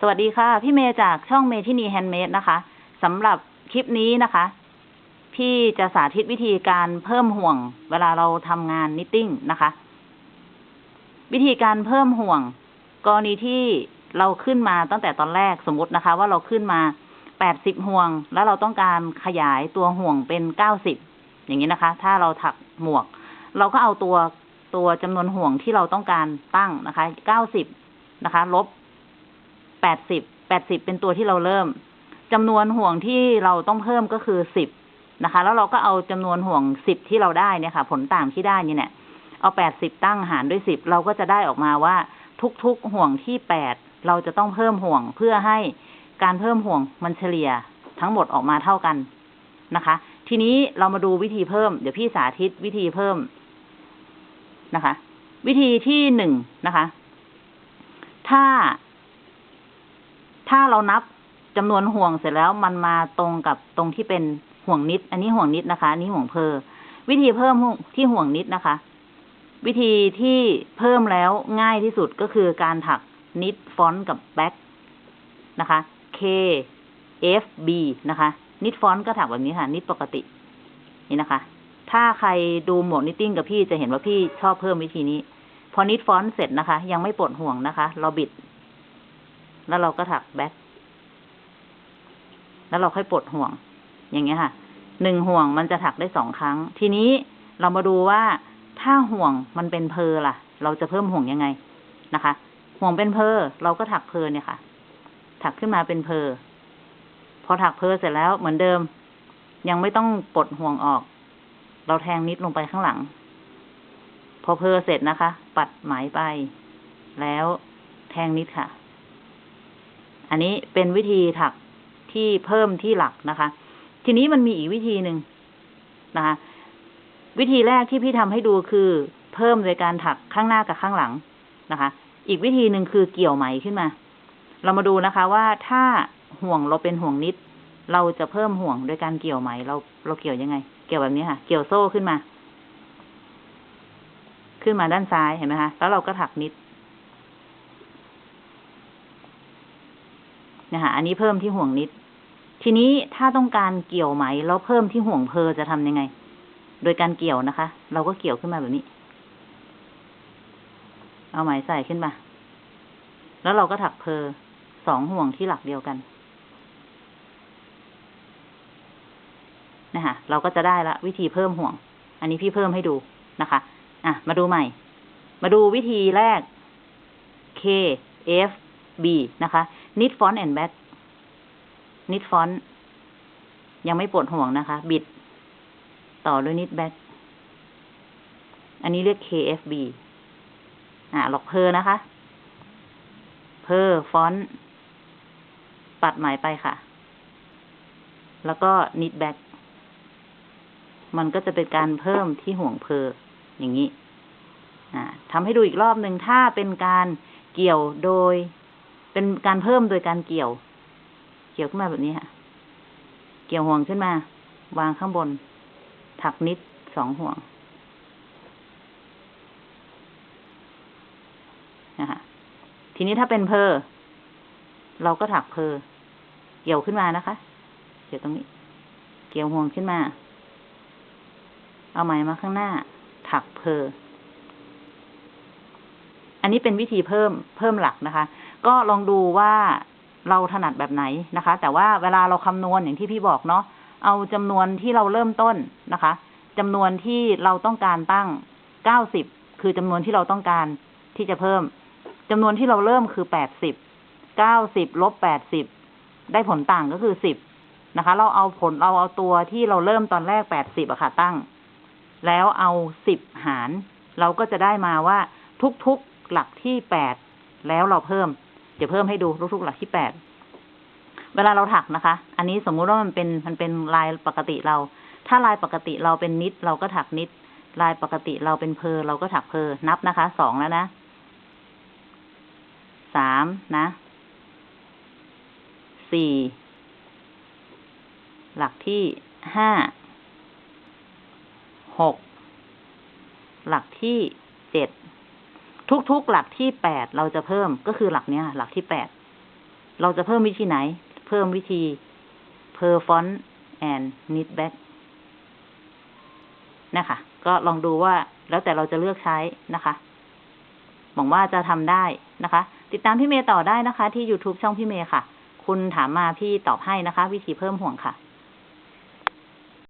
สวัสดีค่ะ พี่เมย์จากช่องเมทินีแฮนด์เมดนะคะสำหรับคลิปนี้นะคะ พี่จะสาธิตวิธีการเพิ่มห่วง เวลาเราทำงานนิตติ้งนะคะ วิธีการเพิ่มห่วง กรณีที่เราขึ้นมาตั้งแต่ตอนแรกสมมตินะคะ ว่าเราขึ้นมาแปดสิบห่วง แล้วเราต้องการขยายตัวห่วงเป็นเก้าสิบอย่างนี้นะคะ ถ้าเราถักหมวก เราก็เอาตัวตัวจำนวนห่วงที่เราต้องการตั้งนะคะเก้าสิบนะคะ ลบ แปดสิบแปดสิบเป็นตัวที่เราเริ่มจำนวนห่วงที่เราต้องเพิ่มก็คือสิบนะคะ แล้วเราก็เอาจำนวนห่วงสิบที่เราได้เนี่ยค่ะ ผลต่างที่ได้นี่เนี่ยเอาแปดสิบตั้งหารด้วยสิบเราก็จะได้ออกมาว่าทุกๆห่วงที่แปดเราจะต้องเพิ่มห่วงเพื่อให้การเพิ่มห่วงมันเฉลี่ยทั้งหมดออกมาเท่ากันนะคะ ทีนี้เรามาดูวิธีเพิ่ม เดี๋ยวพี่สาธิตวิธีเพิ่มนะคะ วิธีที่หนึ่งนะคะ ถ้า ถ้าเรานับจำนวนห่วงเสร็จแล้วมันมาตรงกับตรงที่เป็นห่วงนิด อันนี้ห่วงนิดนะคะ อันนี้ห่วงเพอวิธีเพิ่มที่ห่วงนิดนะคะ วิธีที่เพิ่มแล้วง่ายที่สุดก็คือการถักนิดฟอนต์กับแบ็กนะคะ K F B นะคะ นิดฟอนต์ก็ถักแบบนี้ค่ะ นิดปกติ นี่นะคะ ถ้าใครดูหมวกนิตติ้งกับพี่จะเห็นว่าพี่ชอบเพิ่มวิธีนี้ พอนิดฟอนต์เสร็จนะคะ ยังไม่ปลดห่วงนะคะ เราบิด แล้วเราก็ถักแบ็กแล้วเราค่อยปลดห่วง อย่างเงี้ยค่ะ หนึ่งห่วงมันจะถักได้สองครั้ง ทีนี้เรามาดูว่าถ้าห่วงมันเป็นเพอล่ะ เราจะเพิ่มห่วงยังไงนะคะ ห่วงเป็นเพอเราก็ถักเพอเนี่ยค่ะ ถักขึ้นมาเป็นเพอพอถักเพอเสร็จแล้วเหมือนเดิม ยังไม่ต้องปลดห่วงออก เราแทงนิดลงไปข้างหลัง พอเพอเสร็จนะคะ ปัดไหมไป แล้วแทงนิดค่ะ อันนี้เป็นวิธีถักที่เพิ่มที่หลักนะคะ ทีนี้มันมีอีกวิธีหนึ่งนะคะ วิธีแรกที่พี่ทำให้ดูคือ เพิ่มโดยการถักข้างหน้ากับข้างหลังนะคะ อีกวิธีหนึ่งคือเกี่ยวไหมขึ้นมา เรามาดูนะคะว่าถ้าห่วงเราเป็นห่วงนิด เราจะเพิ่มห่วงโดยการเกี่ยวไหม เราเราเกี่ยวยังไง เกี่ยวแบบนี้ค่ะ เกี่ยวโซ่ขึ้นมา ขึ้นมาด้านซ้ายเห็นไหมคะ แล้วเราก็ถักนิด นะคะอันนี้เพิ่มที่ห่วงนิด ทีนี้ถ้าต้องการเกี่ยวไหมแล้วเพิ่มที่ห่วงเพอจะทำยังไง โดยการเกี่ยวนะคะ เราก็เกี่ยวขึ้นมาแบบนี้ เอาไหมใส่ขึ้นมา แล้วเราก็ถักเพอสองห่วงที่หลักเดียวกันนะคะเราก็จะได้ละวิธีเพิ่มห่วง อันนี้พี่เพิ่มให้ดูนะคะ อะ มาดูใหม่ มาดูวิธีแรก K F B นะคะ knit front and back knit front ยังไม่ปวดห่วงนะคะ บิด ต่อด้วย knit back อันนี้เรียก KFB อ่าหลอกเพอนะคะ เพอฟอนต์ปัดหมายไปค่ะ แล้วก็ knit back มันก็จะเป็นการเพิ่มที่ห่วงเพออย่างนี้อ่าทำให้ดูอีกรอบหนึ่งถ้าเป็นการเกี่ยวโดย เป็นการเพิ่มโดยการเกี่ยว เกี่ยวขึ้นมาแบบนี้ค่ะ เกี่ยวห่วงขึ้นมา วางข้างบน ถักนิดสองห่วงนะคะทีนี้ถ้าเป็นเพอเราก็ถักเพอเกี่ยวขึ้นมานะคะ เกี่ยวตรงนี้ เกี่ยวห่วงขึ้นมา เอาไหมมาข้างหน้า ถักเพออันนี้เป็นวิธีเพิ่มเพิ่มหลักนะคะ ก็ลองดูว่าเราถนัดแบบไหนนะคะ แต่ว่าเวลาเราคำนวณอย่างที่พี่บอกเนาะเอาจำนวนที่เราเริ่มต้นนะคะจำนวนที่เราต้องการตั้งเก้าสิบคือจำนวนที่เราต้องการที่จะเพิ่มจำนวนที่เราเริ่มคือแปดสิบเก้าสิบลบแปดสิบได้ผลต่างก็คือสิบนะคะ เราเอาผลเราเอาตัวที่เราเริ่มตอนแรกแปดสิบอะค่ะตั้ง แล้วเอาสิบหาร เราก็จะได้มาว่าทุกๆหลักที่แปดแล้วเราเพิ่ม ดี๋ยวเพิ่มให้ดูทุกๆหลักที่แปดเวลาเราถักนะคะ อันนี้สมมุติว่ามันเป็นมันเป็นลายปกติเรา ถ้าลายปกติเราเป็นนิด เราก็ถักนิด ลายปกติเราเป็นเพอเราก็ถักเพอนับนะคะสองแล้วนะสามนะสี่หลักที่ห้าหกหลักที่เจ็ด ทุกๆหลักที่แปดเราจะเพิ่มก็คือหลักเนี้ยหลักที่แปดเราจะเพิ่มวิธีไหน เพิ่มวิธี per font and knit back นะคะ ก็ลองดูว่าแล้วแต่เราจะเลือกใช้นะคะ หวังว่าจะทำได้นะคะ ติดตามพี่เมย์ต่อได้นะคะ ที่ YouTube ช่องพี่เมย์ค่ะ คุณถามมาพี่ตอบให้นะคะ วิธีเพิ่มห่วงค่ะ